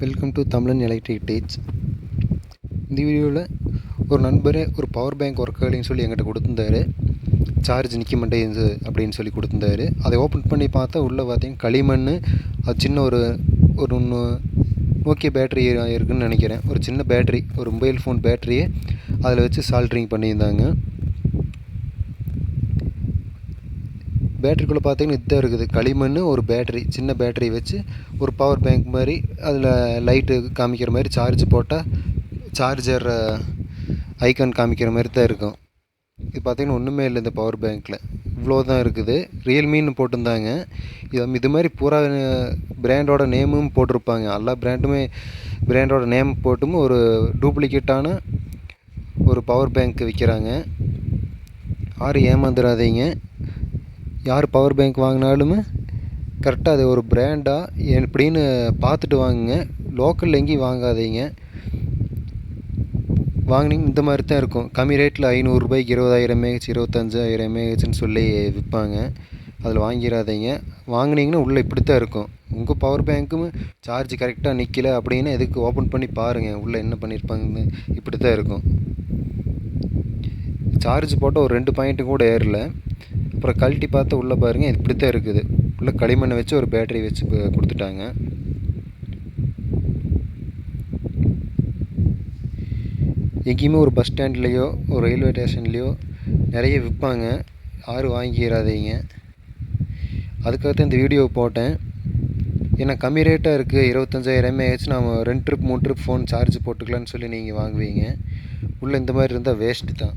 Welcome to Tamilan electric tech இந்த வீடியோவில் ஒரு நண்பர் ஒரு பவர் பேங்க் ஒர்க் ஆகலைன்னு சொல்லி எங்கிட்ட கொடுத்துருந்தாரு. சார்ஜ் நிற்க மாட்டேங்குது அப்படின்னு சொல்லி கொடுத்துருந்தாரு. அதை ஓப்பன் பண்ணி பார்த்தா உள்ளே பார்த்தீங்கன்னா களிமண் அது சின்ன ஒரு ஒரு நோக்கிய பேட்டரி இருக்குதுன்னு நினைக்கிறேன். ஒரு சின்ன பேட்ரி ஒரு மொபைல் ஃபோன் பேட்டரியை அதில் வச்சு சால்ட்ரிங் பண்ணியிருந்தாங்க. பேட்டரிக்குள்ளே பார்த்தீங்கன்னா இதுதான் இருக்குது. களிமண் ஒரு பேட்டரி சின்ன பேட்டரி வச்சு ஒரு பவர் பேங்க் மாதிரி அதில் லைட்டு காமிக்கிற மாதிரி சார்ஜ் போட்டால் சார்ஜர் ஐக்கான் காமிக்கிற மாதிரி தான் இருக்கும். இது பார்த்தீங்கன்னா ஒன்றுமே இல்லை இந்த பவர் பேங்க்கில் இவ்வளோ தான் இருக்குது. ரியல்மின்னு போட்டிருந்தாங்க. இது இது மாதிரி பூரா பிராண்டோட நேமும் போட்டிருப்பாங்க. எல்லா பிராண்டுமே பிராண்டோட நேம் போட்டும் ஒரு டூப்ளிகேட்டான ஒரு பவர் பேங்க் விற்கிறாங்க யாரும் ஏமாந்துடாதீங்க யார் பவர் பேங்க் வாங்கினாலுமே கரெக்டாக அது ஒரு பிராண்டாக எப்படின்னு பார்த்துட்டு வாங்குங்க. லோக்கலில் எங்கேயும் வாங்காதீங்க. வாங்கினீங்க இந்த மாதிரி தான் இருக்கும். கம்மி ரேட்டில் ஐநூறுரூபாய்க்கு இருபதாயிரம் மேகச் இருபத்தஞ்சாயிரம் மேஹெச்னு சொல்லி விற்பாங்க. அதில் வாங்கிடாதீங்க வாங்கினீங்கன்னா உள்ளே இப்படி தான் இருக்கும். உங்கள் பவர் பேங்க்கும் சார்ஜ் கரெக்டாக நிற்கல அப்படின்னு எதுக்கு ஓப்பன் பண்ணி பாருங்கள் உள்ளே என்ன பண்ணியிருப்பாங்கன்னு இப்படி தான் இருக்கும். சார்ஜ் போட்டால் ஒரு ரெண்டு பாயிண்ட்டு கூட ஏறல. அப்புறம் கழட்டி பார்த்து உள்ளே பாருங்கள் இப்படி தான் இருக்குது. உள்ளே களிமண்ணை வச்சு ஒரு பேட்டரி வச்சு கொடுத்துட்டாங்க. எங்கேயுமே ஒரு பஸ் ஸ்டாண்ட்லேயோ ஒரு ரயில்வே ஸ்டேஷன்லேயோ நிறைய விற்பாங்க. யாரும் வாங்கிடாதீங்க அதுக்காக தான் இந்த வீடியோ போட்டேன். ஏன்னா கம்மி ரேட்டாக இருக்குது இருபத்தஞ்சாயிரம் எம்ஏஹெச் நம்ம ரெண்டு ட்ரிப் மூணு ட்ரிப் ஃபோன் சார்ஜ் போட்டுக்கலான்னு சொல்லி நீங்கள் வாங்குவீங்க. உள்ளே இந்த மாதிரி இருந்தால் வேஸ்ட்டு தான்.